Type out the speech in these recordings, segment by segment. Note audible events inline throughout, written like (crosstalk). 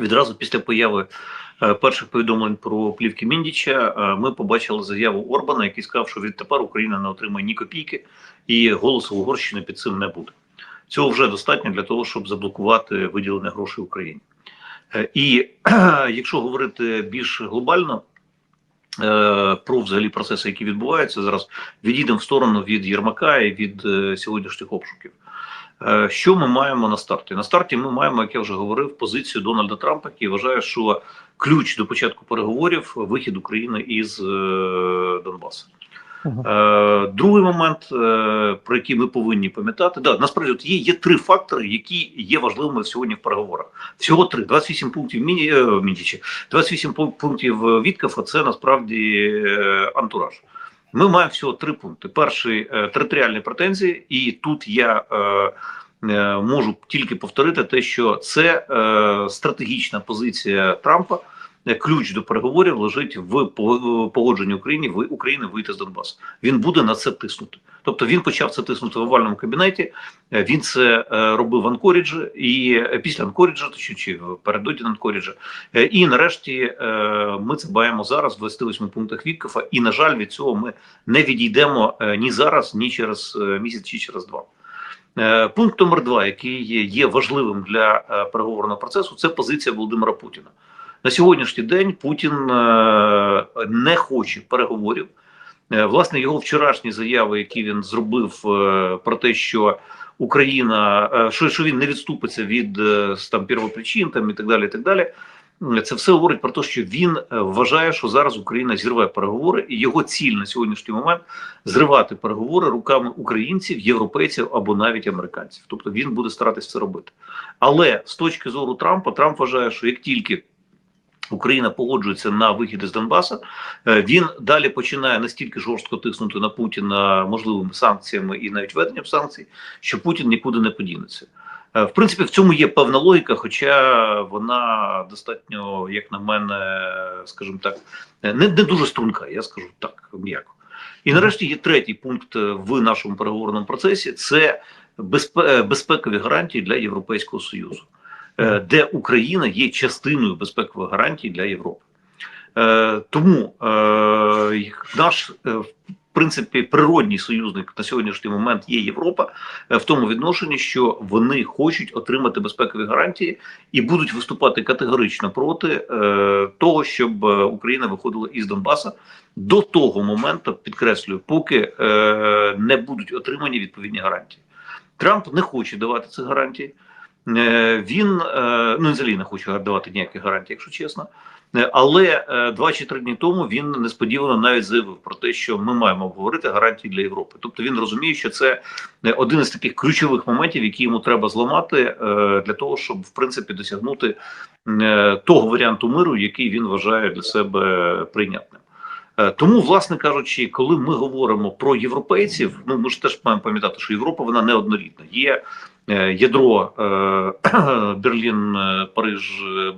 Відразу після появи е, перших повідомлень про плівки Міндіча е, ми побачили заяву Орбана, який сказав, що відтепер Україна не отримає ні копійки, і голосу Угорщини під цим не буде. Цього вже достатньо для того, щоб заблокувати виділення грошей Україні. Е, І (clears throat) якщо говорити більш глобально про взагалі процеси, які відбуваються зараз, відійдемо в сторону від Єрмака і від сьогоднішніх обшуків. Е, Що ми маємо на старті? На старті ми маємо, як я вже говорив, позицію Дональда Трампа, який вважає, що ключ до початку переговорів вихід України із е, Донбасу. Ага. Е, Другий момент, про який ми повинні пам'ятати, да, насправді от є, є три фактори, які є важливими сьогодні в переговорах. Всього три: 28 пунктів міні, Міндічі, 28 пунктів Віткафа – це насправді антураж. Ми маємо всього три пункти: перший е, територіальні претензії, і тут я е, е, можу тільки повторити те, що це стратегічна позиція Трампа. Е, Ключ до переговорів лежить в погодженні України в України вийти з Донбасу. Він буде на це тиснути. Тобто він почав це тиснути в овальному кабінеті. е, Він це е, робив в Анкоріджі і е, після Анкоріджа, чи, чи передоді Анкоріджа. Е, І нарешті е, ми це баємо зараз в 28 пунктах Віткафа. І на жаль, від цього ми не відійдемо е, ні зараз, ні через е, місяць, чи через два. Е, Пункт номер два, який є- важливим для е, переговорного процесу, це позиція Володимира Путіна. На сьогоднішній день Путін е, не хоче переговорів. Е, Власне, його вчорашні заяви, які він зробив е, про те, що Україна, що, він не відступиться від там первопричин там і так далі. І так далі. Це все говорить про те, що він вважає, що зараз Україна зірве переговори, і його ціль на сьогоднішній момент зривати переговори руками українців, європейців або навіть американців. Тобто він буде старатися це робити. Але з точки зору Трампа, Трамп вважає, що як тільки Україна погоджується на вихід із Донбаса, е, він далі починає настільки жорстко тиснути на Путіна можливими санкціями і навіть введенням санкцій, що Путін нікуди не подінеться. Е, В принципі, в цьому є певна логіка, хоча вона достатньо, як на мене, скажімо так, не, не дуже струнка, я скажу так м'яко. І нарешті є третій пункт е, в нашому переговорному процесі: це безпе- безпекові гарантії для Європейського Союзу, де Україна є частиною безпекових гарантій для Європи. Е, Тому е, наш е, в принципі природній союзник на сьогоднішній момент є Європа е, в тому відношенні, що вони хочуть отримати безпекові гарантії і будуть виступати категорично проти е, того, щоб е, Україна виходила із Донбаса до того моменту, підкреслюю, поки е, не будуть отримані відповідні гарантії. Трамп не хоче давати цих гарантій. Е, Він е, ну взагалі не хоче давати ніяких гарантій, якщо чесно. Е, Але два чи три дні тому він несподівано навіть заявив про те, що ми маємо обговорити гарантії для Європи. Тобто він розуміє, що це один із таких ключових моментів, які йому треба зламати для того, щоб в принципі досягнути того варіанту миру, який він вважає для себе прийнятним. Тому, власне кажучи, коли ми говоримо про європейців, ну ми ж теж маємо пам'ятати, що Європа вона не однорідна. Є ядро е, (clears throat) Берлін, е, Париж, е,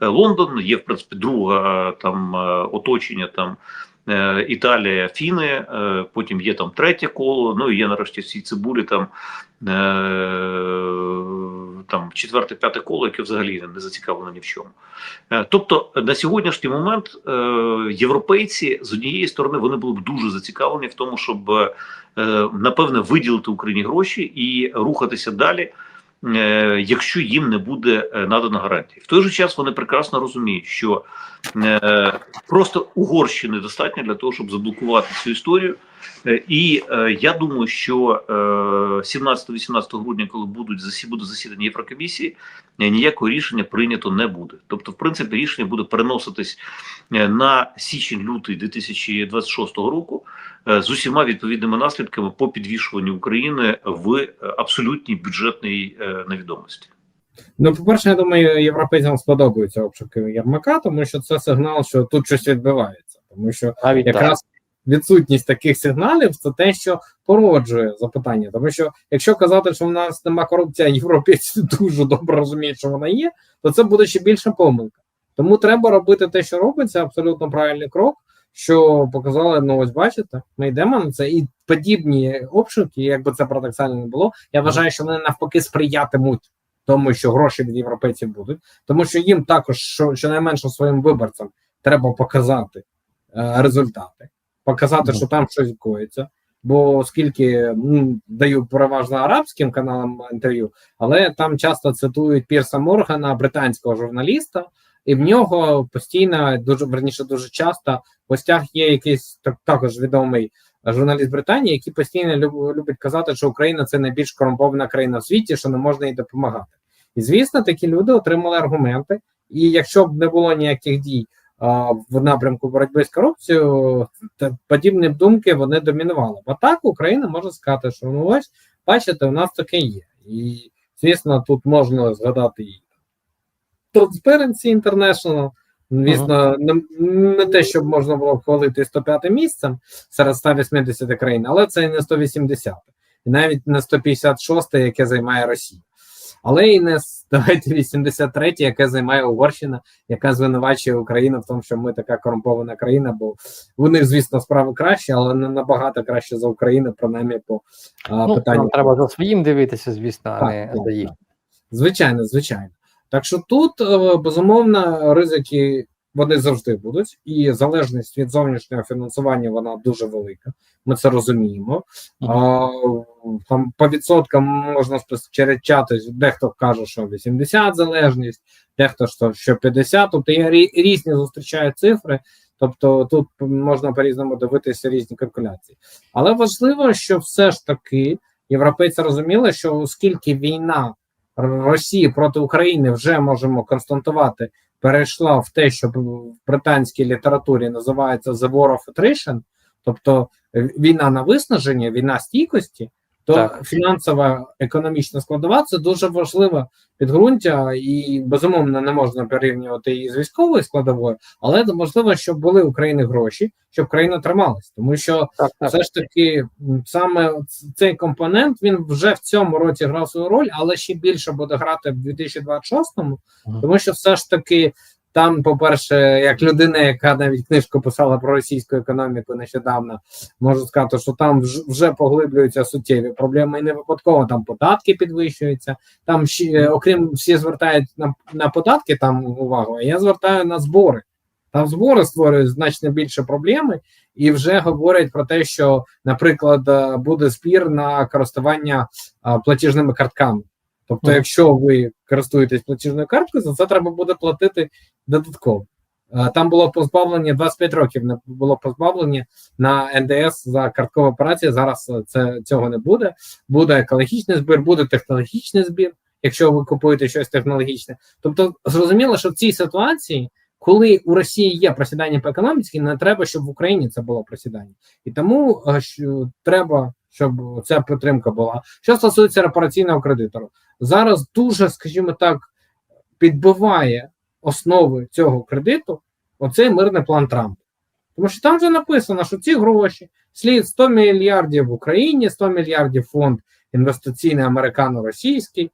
е, Лондон. Є в принципі друга там е, оточення там. е, Італія, Фіни, е, потім є там третє коло. Ну і є нарешті всі цибулі там е, там четверте, п'яте коло, яке взагалі не зацікавлено ні в чому. Е, Тобто на сьогоднішній момент е, європейці з однієї сторони вони були б дуже зацікавлені в тому, щоб е, напевне виділити Україні гроші і рухатися далі, е, якщо їм не буде е, надано гарантії. В той же час вони прекрасно розуміють, що е, просто Угорщини достатньо для того, щоб заблокувати цю історію. Е, І е, я думаю, що е, 17-18 грудня, коли будуть буде засідання Єврокомісії, е, ніякого рішення прийнято не буде. Тобто, в принципі, рішення буде переноситись е, на січень-лютий 2026 року е, з усіма відповідними наслідками по підвішуванню України в е, абсолютній бюджетній е, невідомості. Ну, по-перше, я думаю, європейцям сподобаються обшуки Єрмака, тому що це сигнал, що тут щось відбувається. Тому що Навіть так. Відсутність таких сигналів це те, що породжує запитання. Тому що якщо казати, що в нас нема корупції, а європейці (laughs) дуже добре розуміють, що вона є, то це буде ще більша помилка. Тому треба робити те, що робиться, абсолютно правильний крок. Що показали, ну ось бачите, ми йдемо на це, і подібні обшуки, якби це парадоксально не було. Я вважаю, що вони навпаки сприятимуть тому що гроші від європейців будуть, тому що їм також що, щонайменше своїм виборцям треба показати е, результати, показати, що там щось коїться. Бо оскільки ну, даю переважно арабським каналам інтерв'ю, але там часто цитують Пірса Моргана, британського журналіста, і в нього постійно дуже верніше дуже часто в гостях є якийсь так, також відомий журналіст Британії, який постійно люб, любить казати, що Україна це найбільш корумпована країна в світі, що не можна їй допомагати. І звісно, такі люди отримали аргументи. І якщо б не було ніяких дій в напрямку боротьби з корупцією, та подібні думки вони домінували. А так Україна може сказати, що ну ось бачите, у нас таке є. І звісно, тут можна згадати і Transparency International, Звісно, не, не те, щоб можна було хвалити 105 місцем серед 180 країн, але це і не 180, і навіть не 156, яке займає Росія. Але і не (laughs) давайте 83, яке займає Угорщина, яка звинувачує Україну в тому, що ми така корумпована країна, бо них, звісно, справи краще, але не набагато краще за Україну, принаймні по а, Ну, питанню. нам треба за своїм дивитися, звісно, а Так, не так, за їх. так. Звичайно, звичайно. Так що тут е, безумовно ризики вони завжди будуть, і залежність від зовнішнього фінансування вона дуже велика. Ми це розуміємо. А, там по відсоткам можна сперечати, дехто каже, що 80 залежність, дехто що, що 50, тобто рі- різні зустрічають цифри. Тобто тут можна по-різному дивитися різні калькуляції. Але важливо, що все ж таки європейці розуміли, що оскільки війна Росії проти України вже можемо констатувати, перейшла в те, що в британській літературі називається The War of Attrition, тобто е, війна на виснаження, війна стійкості, то Так. фінансова економічна складова це дуже важливе підґрунтя, і безумовно не можна порівнювати її з військовою складовою, але можливо, щоб були в України гроші, щоб країна трималась, тому що Так, так. все ж таки, саме цей компонент він вже в цьому році грав свою роль, але ще більше буде грати в 2026-му, Мгм. тому що все ж таки. Там, по-перше, як людина, яка навіть книжку писала про російську економіку нещодавно, можу сказати, що там вж- вже поглиблюються суттєві проблеми, і не випадково там податки підвищуються. Там ще, е, окрім всі звертають на, на податки там увагу, а я звертаю на збори. Там збори створюють значно більше проблеми, і вже говорять про те, що, наприклад, е, буде спір на користування платіжними картками. Тобто, якщо ви користуєтесь платіжною карткою, за це треба буде платити додатково. Е, Там було позбавлення 25 років. Не було позбавлення на НДС за карткові операції. Зараз е, це цього не буде. Буде екологічний збір, буде технологічний збір, якщо ви купуєте щось технологічне. Тобто, зрозуміло, що в цій ситуації, коли у Росії є просідання по економіці, не треба, щоб в Україні це було просідання, і тому е, що треба, щоб ця підтримка була. Що стосується репараційного кредитору, зараз дуже, скажімо так, підбиває основи цього кредиту оцей мирний план Трампа. Тому що там вже написано, що ці гроші слід 100 мільярдів в Україні, 100 мільярдів фонд інвестиційний американо-російський.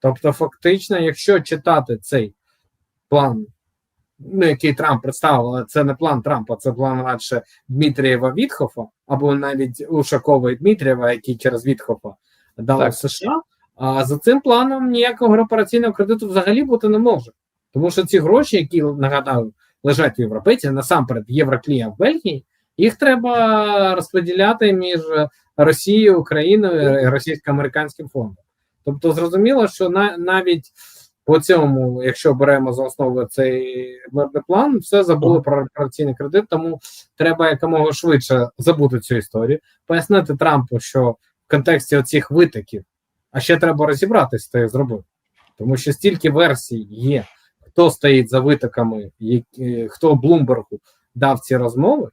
Тобто, фактично, якщо читати цей план, ну, який Трамп представив, але це не план Трампа, це план радше Дмитрієва Вітхофа, або навіть Ушакова і Дмитрієва, який через Вітхофа дали Так. в США. А за цим планом ніякого репараційного кредиту взагалі бути не може. Тому що ці гроші, які нагадаю, лежать в європейці, насамперед Євроклія в Бельгії, їх треба розподіляти між Росією, Україною і російсько-американським фондом. Тобто, зрозуміло, що на, навіть по цьому, якщо беремо за основу цей мирний план, все забули про репараційний кредит, тому треба якомога швидше забути цю історію, пояснити Трампу, що в контексті оцих витоків, а ще треба розібратися, хто їх зробив. Тому що стільки версій є, хто стоїть за витоками, які, хто Блумбергу дав ці розмови.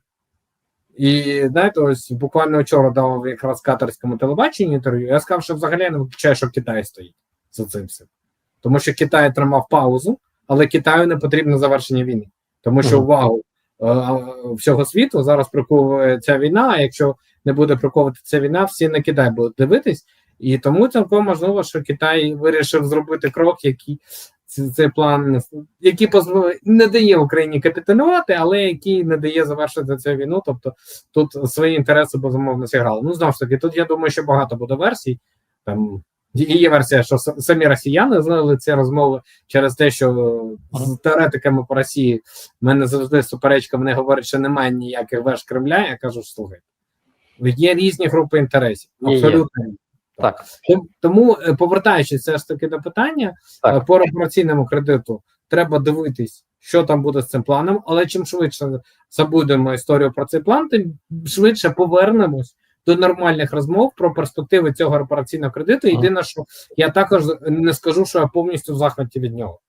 І знаєте, ось буквально вчора дав якраз катарському телебаченню інтерв'ю. Я сказав, що взагалі не виключаю, що Китай стоїть за цим всім. Тому що Китай тримав паузу, але Китаю не потрібно завершення війни. Тому що увагу е, всього світу зараз приковує ця війна. А якщо не буде приковувати ця війна, всі на Китай будуть дивитись. І тому цілком можливо, що Китай вирішив зробити крок, який цей план, який не дає Україні капітулювати, але який не дає завершити цю війну. Тобто тут свої інтереси безумовно зіграли. Ну знову ж таки, тут я думаю, що багато буде версій. Там І є версія, що самі росіяни знали ці розмови через те, що з теоретиками по Росії в мене завжди суперечка. Вони говорять, що немає ніяких веж Кремля. Я кажу, слухай, є різні групи інтересів. Є, є. Абсолютно. Так. Тому, е, повертаючись все ж таки до питання, Так. е, по репараційному кредиту треба дивитись, що там буде з цим планом, але чим швидше забудемо історію про цей план, тим швидше повернемось до нормальних розмов про перспективи цього репараційного кредиту. Єдине, що я також не скажу, що я повністю в захваті від нього.